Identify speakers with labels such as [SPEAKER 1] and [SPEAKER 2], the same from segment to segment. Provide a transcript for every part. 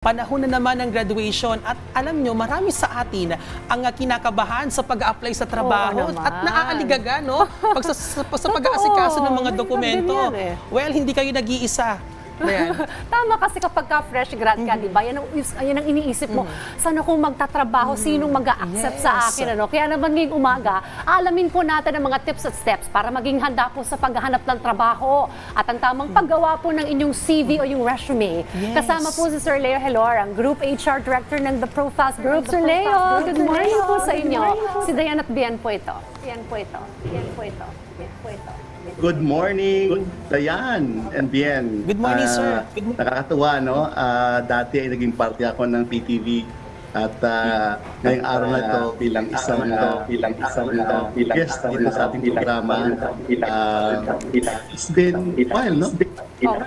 [SPEAKER 1] Panahon na naman ng graduation at alam nyo, marami sa atin ang ah, kinakabahan sa pag-apply sa trabaho
[SPEAKER 2] Oo
[SPEAKER 1] at naaaligaga, no? Pag sa, sa, sa pag-aasikaso ng mga dokumento.
[SPEAKER 2] eh.
[SPEAKER 1] Well, hindi kayo nag-iisa. Ayan.
[SPEAKER 2] Tama kasi kapag ka fresh grad ka, di ba? Yan ang, yan ang iniisip mo. Saan ako magtatrabaho? Sinong mag-a-accept sa
[SPEAKER 1] Yes.
[SPEAKER 2] akin? Ano? Kaya naman ngayong umaga, alamin po natin ang mga tips at steps para maging handa po sa paghahanap ng trabaho at ang tamang paggawa po ng inyong CV o yung resume.
[SPEAKER 1] Yes.
[SPEAKER 2] Kasama po si Sir Leo Helor, ang Group HR Director ng The Profast Group. Sir Leo, good morning po sa inyo. Si Dayan at Bian po ito. Bian po ito. Bian po ito.
[SPEAKER 3] Good morning, Dayan and Bien.
[SPEAKER 1] Good morning,
[SPEAKER 3] Ah,
[SPEAKER 1] sir. Good mo-
[SPEAKER 3] Nakakatuwa, no? Ah, dati ay naging parte ako ng PTV at ah, ngayong araw na ito bilang isang ah, bilang isang ah, guest dito sa ating programa. Ah, it's been while, no?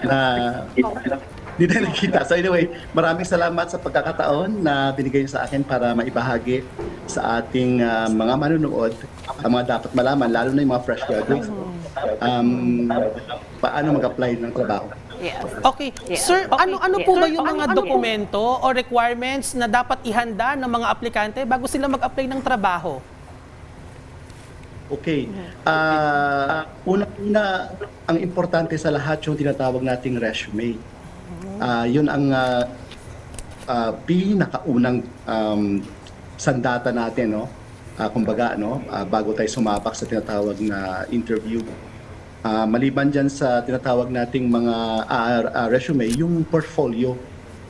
[SPEAKER 3] Na hindi na nakita. So anyway, maraming salamat sa pagkakataon na binigay niyo sa akin para maibahagi sa ating ah, mga manonood ang mga dapat malaman, lalo na yung mga fresh graduates. Um, paano mag-apply ng trabaho?
[SPEAKER 2] Yes.
[SPEAKER 1] Okay.
[SPEAKER 2] Yeah.
[SPEAKER 1] Sir,
[SPEAKER 2] Okay.
[SPEAKER 1] ano-ano
[SPEAKER 2] Yeah.
[SPEAKER 1] po ba yung
[SPEAKER 2] ano-
[SPEAKER 1] mga
[SPEAKER 2] ano po?
[SPEAKER 1] dokumento o requirements na dapat ihanda ng mga aplikante bago sila mag-apply ng trabaho?
[SPEAKER 3] Okay. Ah, una-una, ang importante sa lahat yung tinatawag nating resume. Ah, yun ang ah, ah, pinakaunang um, sandata natin, no? Ah, kumbaga, no? Ah, bago tayo sumapak sa tinatawag na interview. Ah, maliban dyan sa tinatawag nating mga ah, ah, resume, yung portfolio.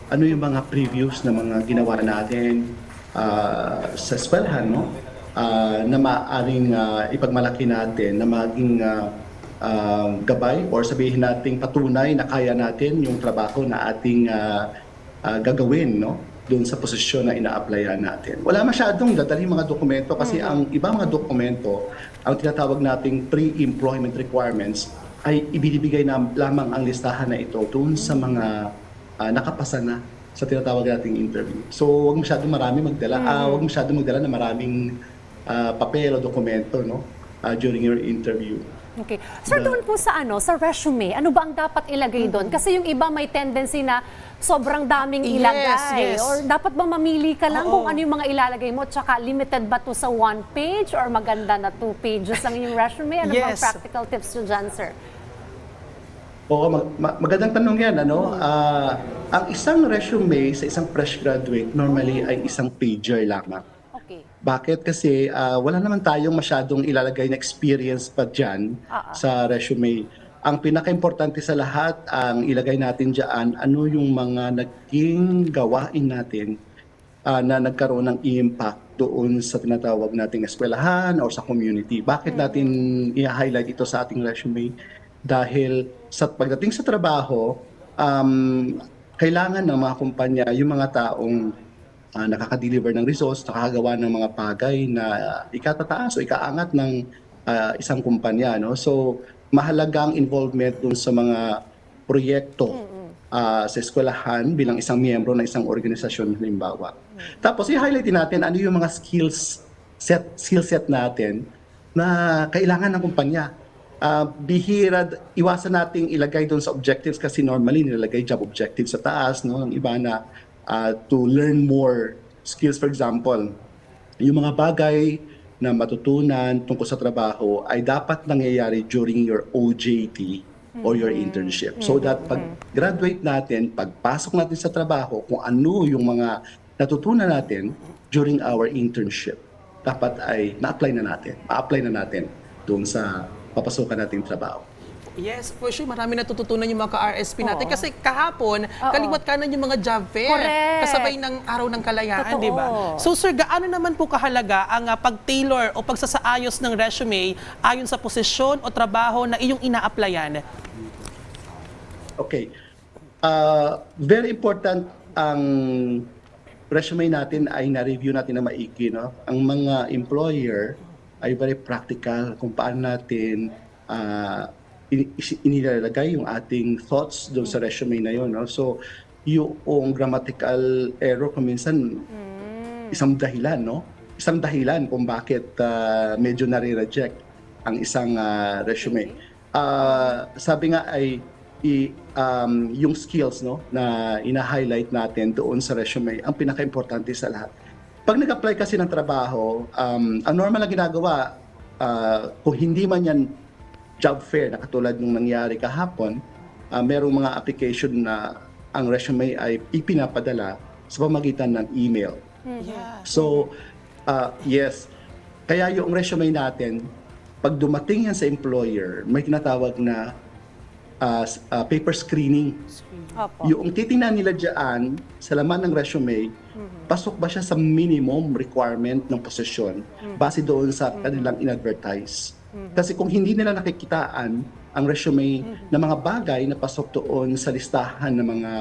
[SPEAKER 3] Ano yung mga previews na mga ginawa natin ah, sa eskwelahan, no? Ah, na maaaring ah, ipagmalaki natin na maging ah, ah, gabay or sabihin nating patunay na kaya natin yung trabaho na ating ah, ah, gagawin, no? Doon sa posisyon na ina-applyan natin. Wala masyadong dadaling mga dokumento kasi ang ibang mga dokumento, ang tinatawag nating pre-employment requirements, ay ibinibigay na lamang ang listahan na ito doon sa mga ah, nakapasa na sa tinatawag nating interview. So, huwag masyadong marami magdala, ah, huwag masyadong magdala na maraming ah, papel o dokumento no, ah, during your interview.
[SPEAKER 2] Okay. Sir, doon po sa ano, sa resume, ano ba ang dapat ilagay doon? Kasi yung iba may tendency na sobrang daming
[SPEAKER 1] Yes,
[SPEAKER 2] ilagay.
[SPEAKER 1] yes.
[SPEAKER 2] Or dapat ba mamili ka lang
[SPEAKER 1] Oo.
[SPEAKER 2] kung ano yung mga ilalagay mo? Tsaka limited ba to sa one page or maganda na two pages ang yung resume? Ano bang
[SPEAKER 1] Yes.
[SPEAKER 2] practical tips nyo dyan, sir?
[SPEAKER 3] Oo, mag- ma- magandang tanong yan. Ano? Ah, ang isang resume sa isang fresh graduate normally ay isang pager lamang. Bakit? Kasi ah, wala naman tayong masyadong ilalagay na experience pa dyan
[SPEAKER 2] ah.
[SPEAKER 3] sa resume. Ang pinaka-importante sa lahat, ang ilagay natin dyan, ano yung mga naging gawain natin ah, na nagkaroon ng impact doon sa tinatawag nating eskwelahan or sa community. Bakit natin i-highlight ito sa ating resume? Dahil sa pagdating sa trabaho, um, kailangan ng mga kumpanya, yung mga taong ah, nakaka-deliver ng results, nakakagawa ng mga bagay na ah, ikatataas o ikaangat ng ah, isang kumpanya. No? So, mahalagang involvement dun sa mga proyekto ah, sa eskwelahan bilang isang miyembro ng isang organisasyon halimbawa. Tapos i-highlight natin ano yung mga skills set skill set natin na kailangan ng kumpanya. Ah, bihira iwasan nating ilagay doon sa objectives kasi normally nilalagay job objectives sa taas no ng iba na ah, to learn more skills for example yung mga bagay na matutunan tungkol sa trabaho ay dapat nangyayari during your OJT or your internship. So that pag graduate natin, pagpasok natin sa trabaho, kung ano yung mga natutunan natin during our internship, dapat ay na-apply na natin, ma-apply na natin doon sa papasukan nating trabaho.
[SPEAKER 1] Yes, for sure. Marami natututunan yung mga ka-RSP natin.
[SPEAKER 2] Oo.
[SPEAKER 1] Kasi kahapon,
[SPEAKER 2] Oo.
[SPEAKER 1] kaliwat kanan yung mga job fair.
[SPEAKER 2] Correct.
[SPEAKER 1] Kasabay ng araw ng kalayaan,
[SPEAKER 2] Totoo.
[SPEAKER 1] di ba? So sir, gaano naman po kahalaga ang ah, pag-tailor o pagsasaayos ng resume ayon sa posisyon o trabaho na iyong ina-applyan?
[SPEAKER 3] Okay. Uh, very important ang resume natin ay na-review natin na maigi. No? Ang mga employer ay very practical kung paano natin uh, inilalagay yung ating thoughts doon sa resume na yun. No? So, yung grammatical error kung minsan isang dahilan, no? Isang dahilan kung bakit uh, medyo nare-reject ang isang uh, resume. Uh, sabi nga ay i, um, yung skills no na ina-highlight natin doon sa resume ang pinaka-importante sa lahat. Pag nag-apply kasi ng trabaho, um, ang normal na ginagawa, ah, kung hindi man yan job fair na katulad ng nangyari kahapon, ah, merong mga application na ang resume ay ipinapadala sa pamagitan ng email.
[SPEAKER 1] Yeah.
[SPEAKER 3] So, uh, yes, kaya yung resume natin, pag dumating yan sa employer, may tinatawag na uh, uh, paper screening.
[SPEAKER 2] Opo.
[SPEAKER 3] Yung titingnan nila dyan sa laman ng resume, pasok ba siya sa minimum requirement ng posisyon base doon sa kanilang in-advertise. Kasi kung hindi nila nakikitaan ang resume ng mga bagay na pasok doon sa listahan ng mga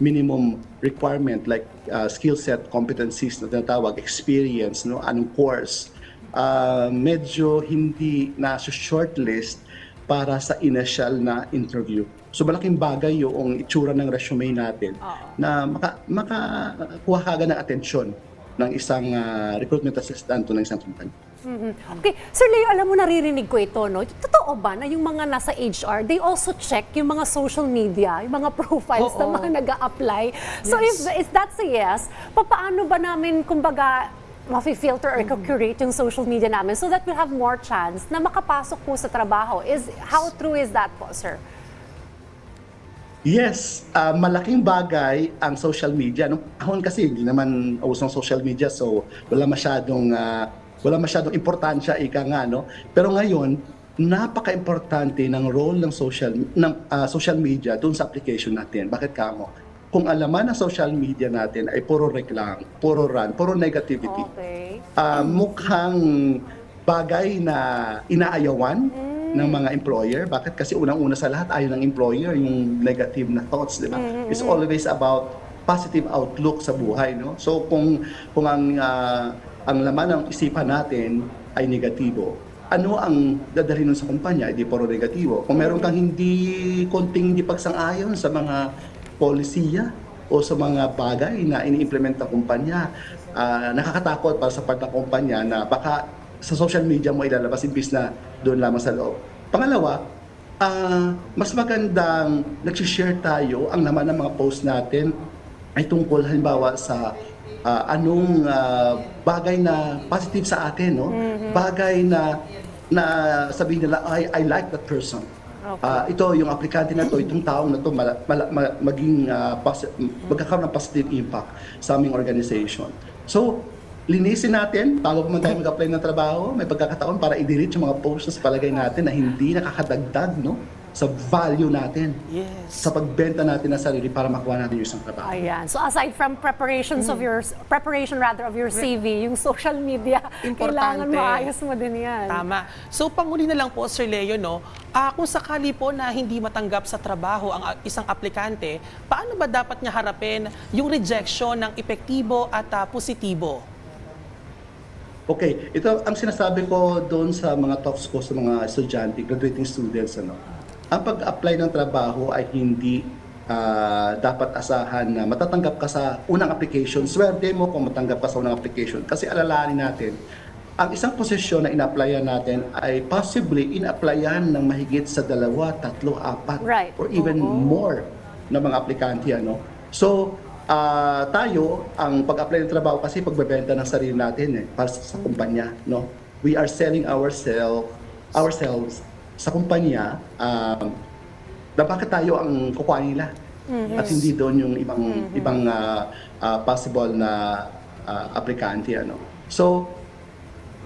[SPEAKER 3] minimum requirement like uh, skill set, competencies na tinatawag, experience, no, anong course, uh, medyo hindi na shortlist para sa initial na interview. So malaking bagay yung itsura ng resume natin na maka, makakuha ka ng atensyon ng isang ah, recruitment assistant o ng isang company.
[SPEAKER 2] Mhm. Okay. Sir Leo, alam mo, naririnig ko ito, no? Totoo ba na yung mga nasa HR, they also check yung mga social media, yung mga profiles ng
[SPEAKER 1] Oo.
[SPEAKER 2] mga nag apply So
[SPEAKER 1] Yes.
[SPEAKER 2] if, if that's a yes, papaano ba namin, kumbaga, mafi-filter or curate yung social media namin so that we'll have more chance na makapasok po sa trabaho? Is How true is that po, sir?
[SPEAKER 3] Yes, ah, malaking bagay ang social media. Nung panahon kasi hindi naman usong social media so wala masyadong ah, wala masyadong importansya ika nga no. Pero ngayon, napaka-importante ng role ng social ng ah, social media doon sa application natin. Bakit kamo? Kung alaman ng social media natin ay puro reklam, puro run, puro negativity
[SPEAKER 2] Okay.
[SPEAKER 3] ah, mukhang bagay na inaayawan ng mga employer. Bakit? Kasi unang-una sa lahat, ayaw ng employer yung negative na thoughts, di ba? It's always about positive outlook sa buhay, no? So kung kung ang ah, ang laman ng isipan natin ay negatibo, ano ang dadalhin sa kumpanya? Hindi puro negatibo. Kung meron kang hindi konting hindi pagsang-ayon sa mga polisiya o sa mga bagay na ini-implement ng kumpanya, ah, nakakatakot para sa part ng kumpanya na baka sa social media mo ilalabas imbis na doon lamang sa loob. Pangalawa, ah, mas magandang nag-share tayo ang naman ng mga post natin ay tungkol halimbawa sa ah, anong ah, bagay na positive sa atin, no? Bagay na na sabihin nila, I, I like that person.
[SPEAKER 2] Okay.
[SPEAKER 3] Ah, ito yung aplikante na to, itong taong na to mala, mala- ma- maging ah, posi- magkakaroon ng positive impact sa aming organization. So, linisin natin bago pa man tayo mag-apply ng trabaho, may pagkakataon para i-delete yung mga posts na palagay natin na hindi nakakadagdag no, sa value natin,
[SPEAKER 1] Yes.
[SPEAKER 3] sa pagbenta natin ng sarili para makuha natin yung isang trabaho.
[SPEAKER 2] Ayan. So aside from preparations of your, preparation rather of your CV, yung social media, kailangan
[SPEAKER 1] Importante.
[SPEAKER 2] maayos mo din yan.
[SPEAKER 1] Tama. So panguli na lang po, Sir Leo, no, ah, kung sakali po na hindi matanggap sa trabaho ang ah, isang aplikante, paano ba dapat niya harapin yung rejection ng epektibo at ah, positibo?
[SPEAKER 3] Okay, ito ang sinasabi ko doon sa mga talks ko sa mga estudyante, graduating students ano. Ang pag-apply ng trabaho ay hindi ah, dapat asahan na matatanggap ka sa unang application. Swerte mo kung matanggap ka sa unang application kasi alalahanin natin ang isang posisyon na in-applyan natin ay possibly in-applyan ng mahigit sa dalawa, tatlo, apat,
[SPEAKER 2] Right.
[SPEAKER 3] or even
[SPEAKER 2] Oo.
[SPEAKER 3] more na mga aplikante ano. So, ah, tayo ang pag-apply ng trabaho kasi pagbebenta ng sarili natin eh para sa, sa kumpanya, no. We are selling ourselves ourselves sa kumpanya um, na bakit tayo ang kukuha nila at hindi doon yung ibang ibang ah, ah, possible na ah, aplikante ano. So,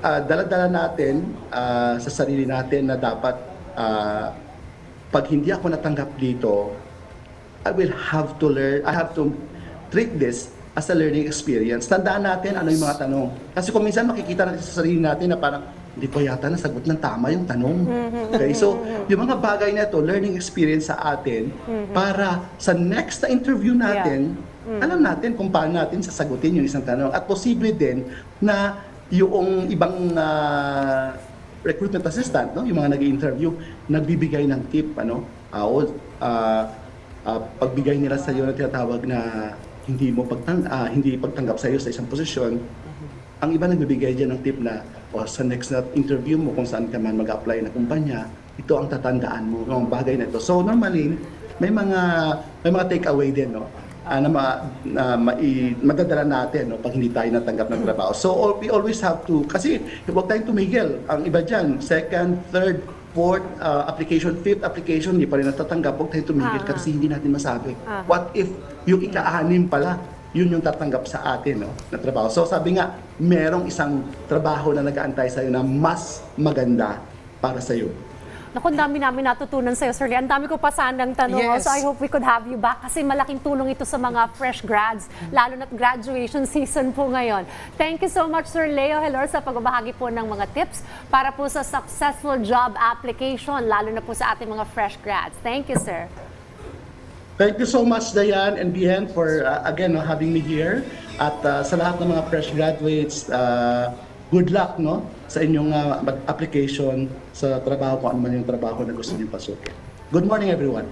[SPEAKER 3] ah, dala-dala natin ah, sa sarili natin na dapat ah, pag hindi ako natanggap dito, I will have to learn, I have to treat this as a learning experience. Tandaan natin ano yung mga tanong. Kasi kung minsan makikita natin sa sarili natin na parang, hindi ko yata nasagot ng tama yung tanong. Okay, so yung mga bagay na to, learning experience sa atin para sa next na interview natin, alam natin kung paano natin sasagutin yung isang tanong. At posible din na yung ibang ah, recruitment assistant, no, yung mga nag-interview, nagbibigay ng tip, ano, o, ah, ah, pagbigay nila sa iyo na tinatawag na hindi mo pagtang ah, hindi pagtanggap sa iyo sa isang posisyon. Ang iba nagbibigay diyan ng tip na o sa next na interview mo kung saan ka man mag-apply na kumpanya, ito ang tatandaan mo, yung bagay na ito. So normally, may mga may mga take away din no. Ah, na, ma, na mai, madadala natin no, pag hindi tayo natanggap ng trabaho. So all, we always have to, kasi huwag tayong tumigil. Ang iba dyan, second, third, fourth uh, application, fifth application, hindi pa rin natatanggap. Huwag tayong tumigil
[SPEAKER 2] Ah.
[SPEAKER 3] kasi hindi natin masabi.
[SPEAKER 2] Ah.
[SPEAKER 3] What if yung ika-anim pala, yun yung tatanggap sa atin no, na trabaho. So sabi nga, merong isang trabaho na nag-aantay sa'yo na mas maganda para sa'yo.
[SPEAKER 2] Naku, dami namin natutunan sa'yo, Sir Lee. Ang dami ko pa sanang tanong.
[SPEAKER 1] Yes.
[SPEAKER 2] So I hope we could have you back kasi malaking tulong ito sa mga fresh grads, lalo na't graduation season po ngayon. Thank you so much, Sir Leo Helor, sa pagbabahagi po ng mga tips para po sa successful job application, lalo na po sa ating mga fresh grads. Thank you, sir.
[SPEAKER 3] Thank you so much, Diane and Bien, for uh, again no, having me here. At uh, sa lahat ng mga fresh graduates, uh, good luck no sa inyong uh, application sa trabaho kung ano man yung trabaho na gusto niyong pasukin. Good morning, everyone.